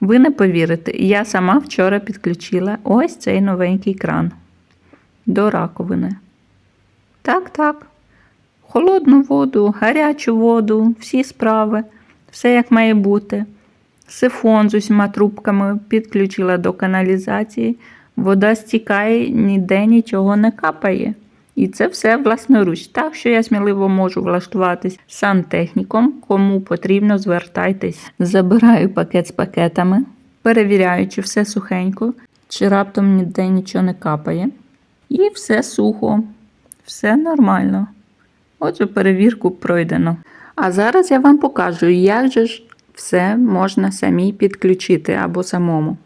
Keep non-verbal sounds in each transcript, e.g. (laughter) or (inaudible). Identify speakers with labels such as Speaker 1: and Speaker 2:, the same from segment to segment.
Speaker 1: Ви не повірите, я сама вчора підключила ось цей новенький кран до раковини. Так, так. Холодну воду, гарячу воду, всі справи, все як має бути. Сифон з усіма трубками підключила до каналізації, вода стікає, ніде нічого не капає. І це все власноруч. Так що я сміливо можу влаштуватись сантехніком. Кому потрібно, звертайтесь. Забираю пакет з пакетами, перевіряю, чи все сухенько, чи раптом ніде нічого не капає. І все сухо, все нормально. Отже, перевірку пройдено. А зараз я вам покажу, як же ж все можна самі підключити або самому.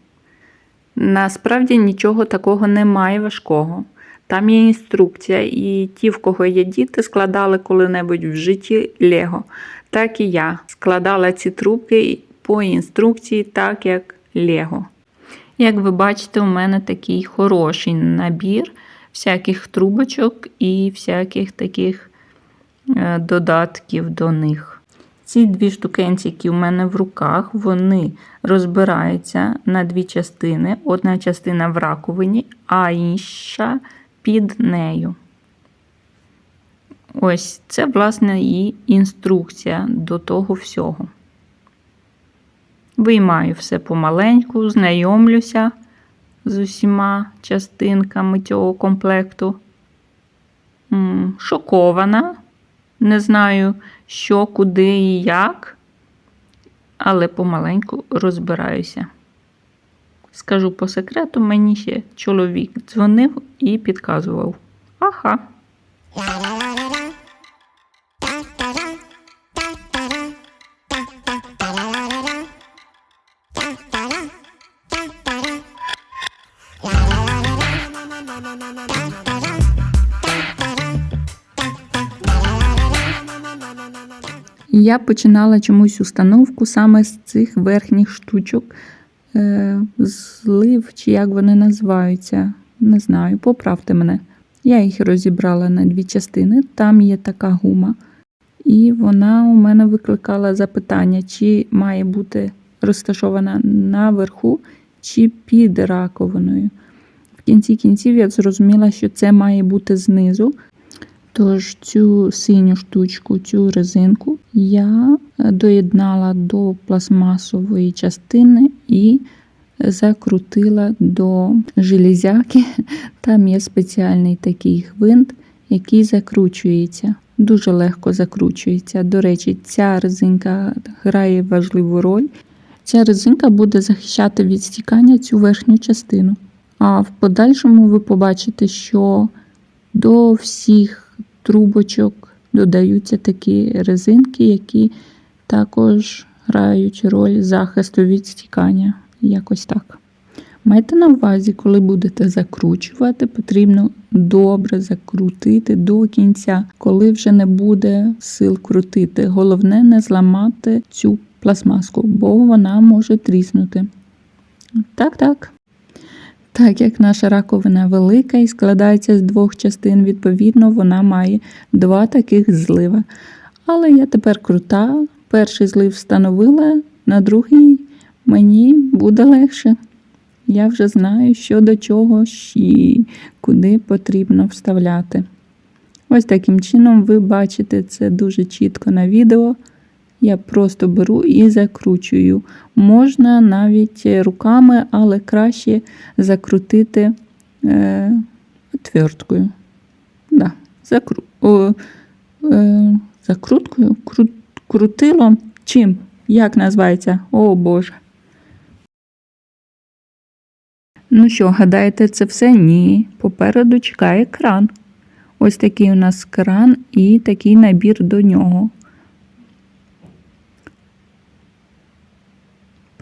Speaker 1: Насправді нічого такого немає важкого. Там є інструкція, і ті, в кого є діти, складали коли-небудь в житті Лего. Так і я складала ці трубки по інструкції, так як Лего. Як ви бачите, у мене такий хороший набір всяких трубочок і всяких таких е, додатків до них. Ці дві штукенці, які у мене в руках, вони розбираються на дві частини. Одна частина в раковині, а інша під нею. Ось це, власне, і інструкція до того всього. Виймаю все помаленьку, знайомлюся з усіма частинками цього комплекту. Шокована. Не знаю, що, куди і як, але помаленьку розбираюся. Скажу по секрету, мені ще чоловік дзвонив і підказував. Ага. Я починала чомусь установку саме з цих верхніх штучок. Е, злив, чи як вони називаються, не знаю, поправте мене. Я їх розібрала на дві частини, там є така гума. І вона у мене викликала запитання, чи має бути розташована наверху, чи під раковиною. В кінці кінців я зрозуміла, що це має бути знизу. Тож цю синю штучку, цю резинку я доєднала до пластмасової частини і закрутила до железяки. (laughs) Там є спеціальний такий гвинт, який закручується. Дуже легко закручується. До речі, ця резинка грає важливу роль. Ця резинка буде захищати від стікання цю верхню частину. А в подальшому ви побачите, що до всіх трубочок додаються такі резинки, які також грають роль захисту від стікання. Якось так. Майте на увазі, коли будете закручувати, потрібно добре закрутити до кінця, коли вже не буде сил крутити. Головне не зламати цю пластмаску, бо вона може тріснути. Так, так. Так як наша раковина велика і складається з двох частин, відповідно, вона має два таких злива. Але я тепер крута, перший злив встановила, на другий мені буде легше. Я вже знаю, що до чого і куди потрібно вставляти. Ось таким чином ви бачите це дуже чітко на відео. Я просто беру і закручую. Можна навіть руками, але краще закрутити е, отверткою. Да, закру, о, е, закруткою, кру, крутилом. Чим? Як називається? О Боже. Ну що, гадаєте, це все? Ні. Попереду чекає кран. Ось такий у нас кран і такий набір до нього.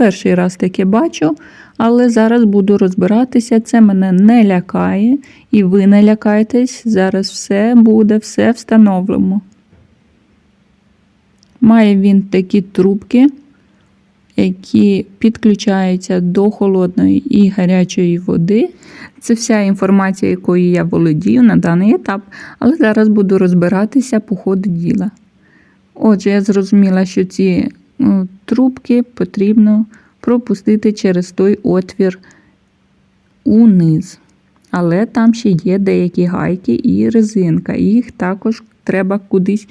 Speaker 1: Перший раз таке бачу, але зараз буду розбиратися. Це мене не лякає, і ви не лякайтесь, зараз все буде, все встановлено. Має він такі трубки, які підключаються до холодної і гарячої води. Це вся інформація, якою я володію на даний етап, але зараз буду розбиратися по ходу діла. Отже, я зрозуміла, що ці трубки потрібно пропустити через той отвір униз. Але там ще є деякі гайки і резинка. Їх також треба кудись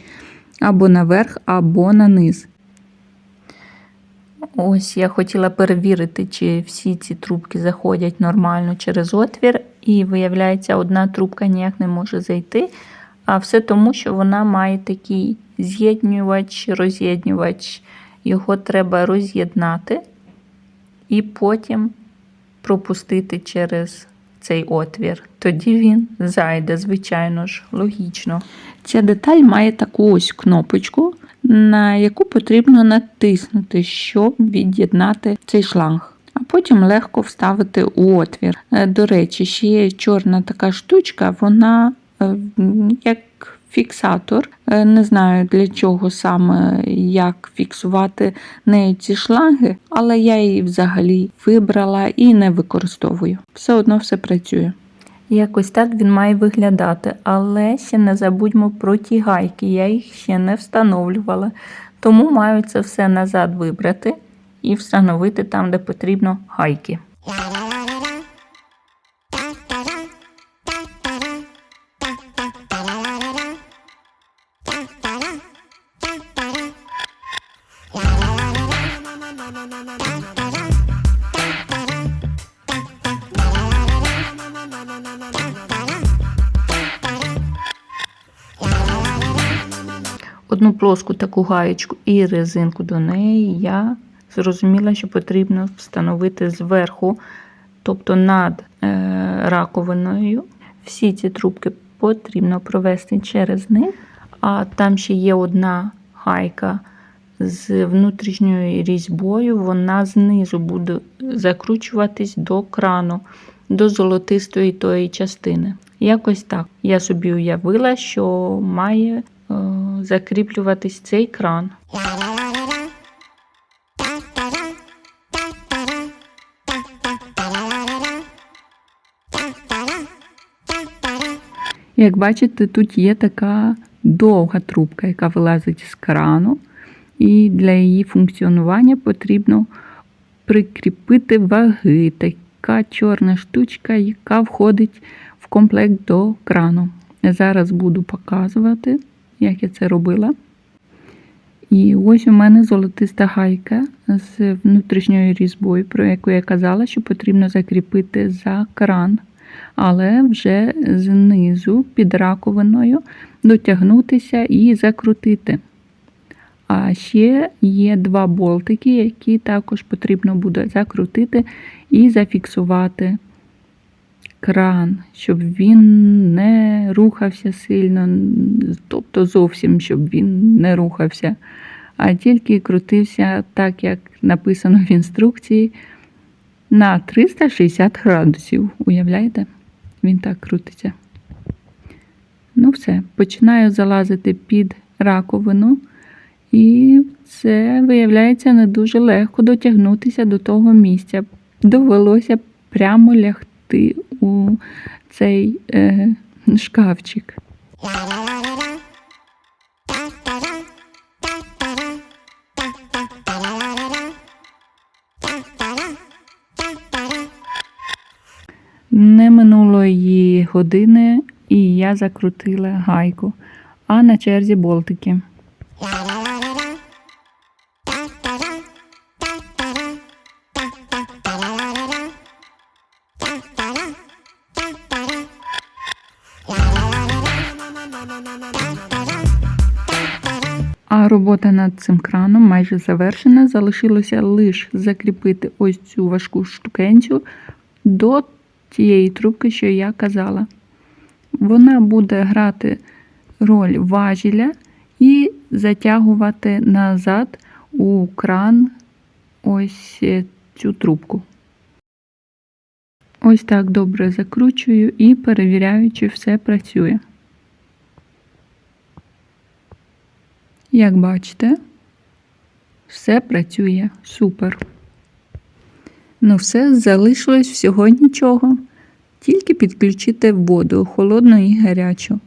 Speaker 1: або наверх, або на низ. Ось я хотіла перевірити, чи всі ці трубки заходять нормально через отвір, і виявляється, одна трубка ніяк не може зайти. А все тому, що вона має такий з'єднювач, роз'єднювач. Його треба роз'єднати і потім пропустити через цей отвір. Тоді він зайде, звичайно ж, логічно. Ця деталь має таку ось кнопочку, на яку потрібно натиснути, щоб від'єднати цей шланг. А потім легко вставити у отвір. Е, До речі, ще є чорна така штучка, вона е, як фіксатор. Е, Не знаю для чого саме як фіксувати нею ці шланги, але я її взагалі вибрала і не використовую. Все одно все працює. Якось так він має виглядати, але ще не забудьмо про ті гайки, я їх ще не встановлювала. Тому маю це все назад вибрати і встановити там, де потрібно гайки. Плоску таку гаєчку і резинку до неї я зрозуміла, що потрібно встановити зверху, тобто над е, раковиною. Всі ці трубки потрібно провести через них, а там ще є одна гайка з внутрішньою різьбою, вона знизу буде закручуватись до крану, до золотистої тої частини. Якось так. Я собі уявила, що має закріплюватись цей кран. Як бачите, тут є така довга трубка, яка вилазить з крану, і для її функціонування потрібно прикріпити ваги. Така чорна штучка, яка входить в комплект до крану. Зараз буду показувати, як я це робила. І ось у мене золотиста гайка з внутрішньою різьбою, про яку я казала, що потрібно закріпити за кран, але вже знизу під раковиною дотягнутися і закрутити. А ще є два болтики, які також потрібно буде закрутити і зафіксувати кран, щоб він не рухався сильно, тобто зовсім, щоб він не рухався, а тільки крутився так, як написано в інструкції, на 360 градусів. Уявляєте? Він так крутиться. Ну, все, починаю залазити під раковину, і це виявляється не дуже легко дотягнутися до того місця. Довелося прямо лягти у цей е, шкафчик. Не минуло її години, і я закрутила гайку, а на черзі болтики. Робота над цим краном майже завершена. Залишилося лише закріпити ось цю важку штукенцю до тієї трубки, що я казала. Вона буде грати роль важіля і затягувати назад у кран ось е, цю трубку. Ось так добре закручую і перевіряю, чи все працює. Як бачите, все працює супер. Ну, все, залишилось всього нічого. Тільки підключити воду холодну і гарячу.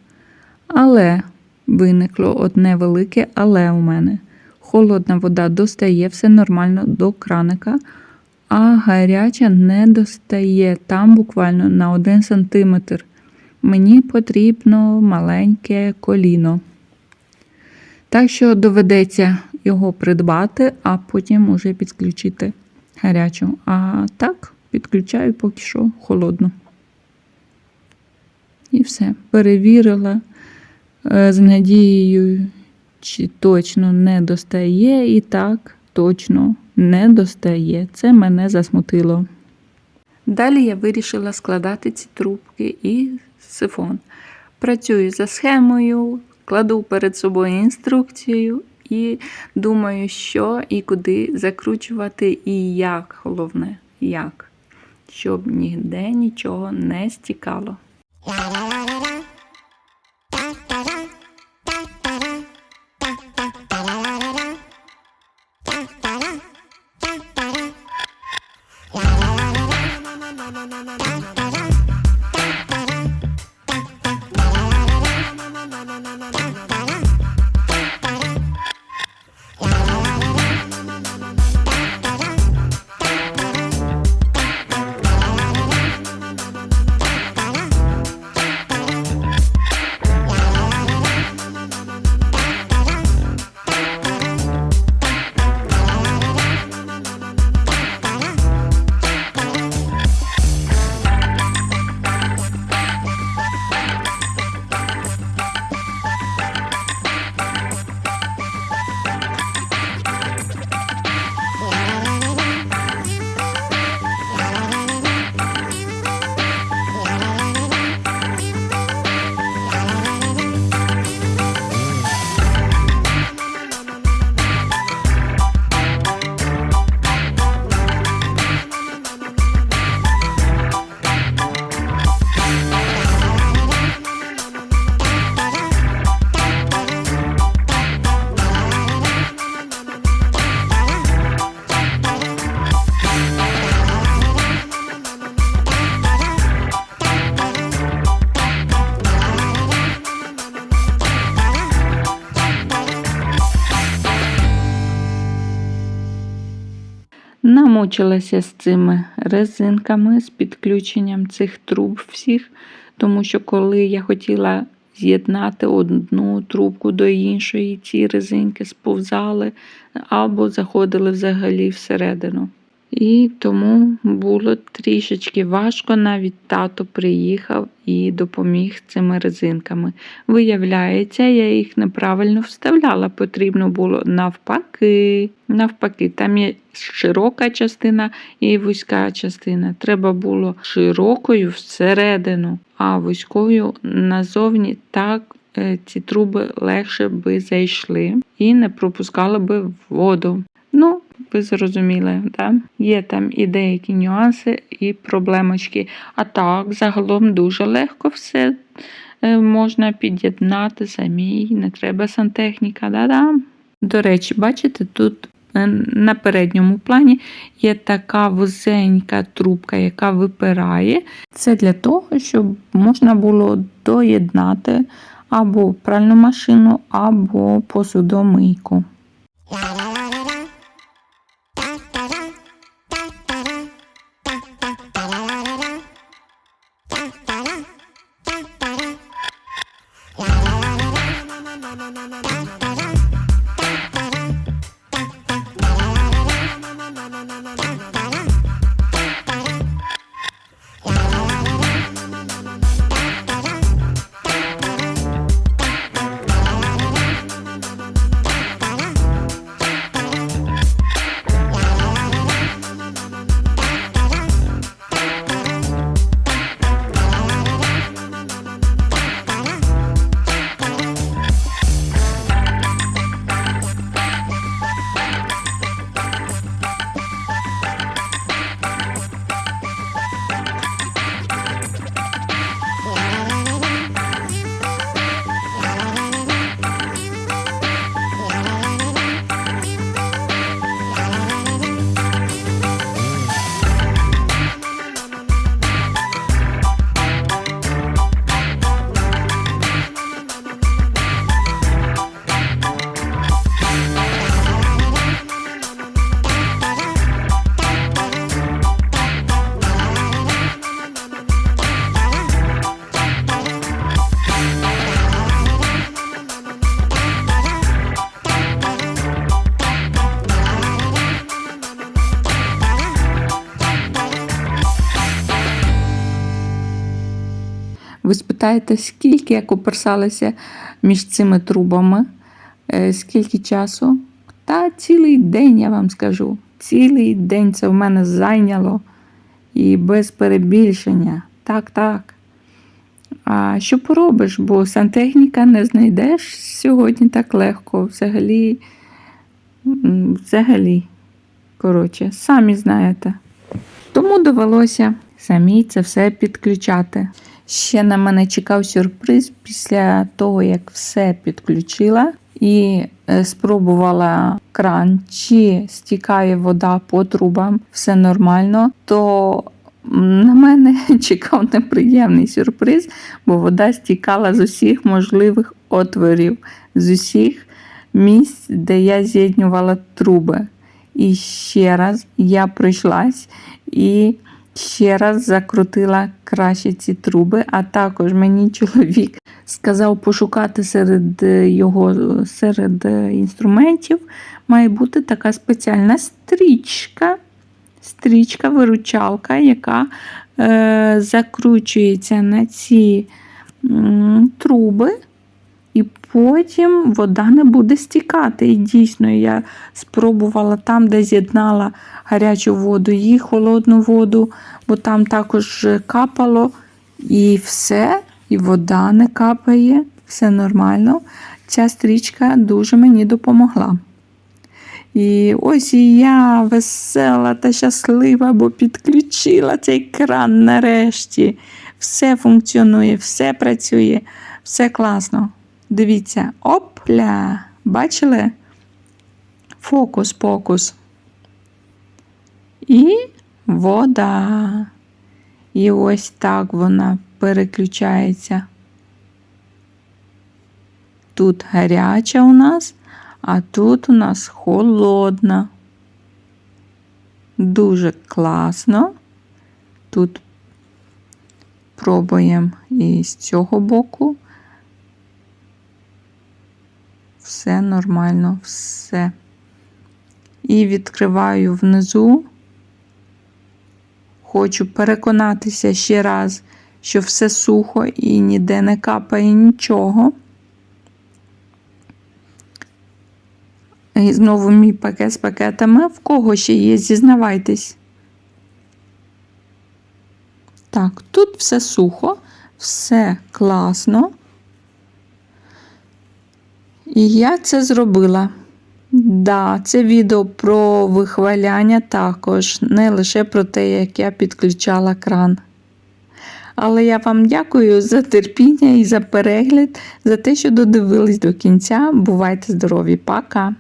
Speaker 1: Але виникло одне велике але у мене. Холодна вода достає все нормально до краника, а гаряча не достає там буквально на 1 см. Мені потрібно маленьке коліно. Так що доведеться його придбати, а потім уже підключити гарячу. А так, підключаю поки що холодну. І все. Перевірила е, з надією, чи точно не достає, і так, точно не достає. Це мене засмутило. Далі я вирішила складати ці трубки і сифон. Працюю за схемою, кладу перед собою інструкцію і думаю, що і куди закручувати, і як головне, як, щоб ніде нічого не стікало. Намучилася з цими резинками, з підключенням цих труб всіх, тому що коли я хотіла з'єднати одну трубку до іншої, ці резинки сповзали або заходили взагалі всередину. І тому було трішечки важко. Навіть тато приїхав і допоміг цими резинками. Виявляється, я їх неправильно вставляла. Потрібно було навпаки. Навпаки, там є широка частина і вузька частина. Треба було широкою всередину, а вузькою назовні так. е, Ці труби легше би зайшли і не пропускали би воду. Ну, ви зрозуміли, да? є там і деякі нюанси, і проблемочки. А так, загалом дуже легко все е, можна під'єднати самій, не треба сантехніка. Да-да. До речі, бачите, тут е, на передньому плані є така вузенька трубка, яка випирає. Це для того, щоб можна було доєднати або пральну машину, або посудомийку. Питаєте, скільки я куперсалася між цими трубами, е, скільки часу? Та цілий день, я вам скажу. Цілий день це в мене зайняло. І без перебільшення. Так, так. А що поробиш? Бо сантехніка не знайдеш сьогодні так легко. Взагалі, взагалі, коротше, самі знаєте. Тому довелося самі це все підключати. Ще на мене чекав сюрприз після того, як все підключила і е, спробувала кран, чи стікає вода по трубам, все нормально, то на мене (laughs) чекав неприємний сюрприз, бо вода стікала з усіх можливих отворів, з усіх місць, де я з'єднювала труби. І ще раз я пройшлась і ще раз закрутила краще ці труби, а також мені чоловік сказав пошукати серед його серед інструментів має бути така спеціальна стрічка. Стрічка, виручалка, яка е, закручується на ці м, труби, і потім вода не буде стікати. І дійсно, я спробувала там, де з'єднала гарячу воду і холодну воду, бо там також капало, і все, і вода не капає, все нормально. Ця стрічка дуже мені допомогла. І ось і я весела та щаслива, бо підключила цей кран нарешті. Все функціонує, все працює, все класно. Дивіться, опля! Бачили? Фокус-покус. І вода. І ось так вона переключається. Тут гаряча у нас, а тут у нас холодна. Дуже класно. Тут пробуємо і з цього боку. Все нормально, все. І відкриваю внизу. Хочу переконатися ще раз, що все сухо і ніде не капає нічого. І знову мій пакет з пакетами. В кого ще є, зізнавайтесь. Так, тут все сухо, все класно. І я це зробила. Да, це відео про вихваляння також, не лише про те, як я підключала кран. Але я вам дякую за терпіння і за перегляд, за те, що додивились до кінця. Бувайте здорові, пока!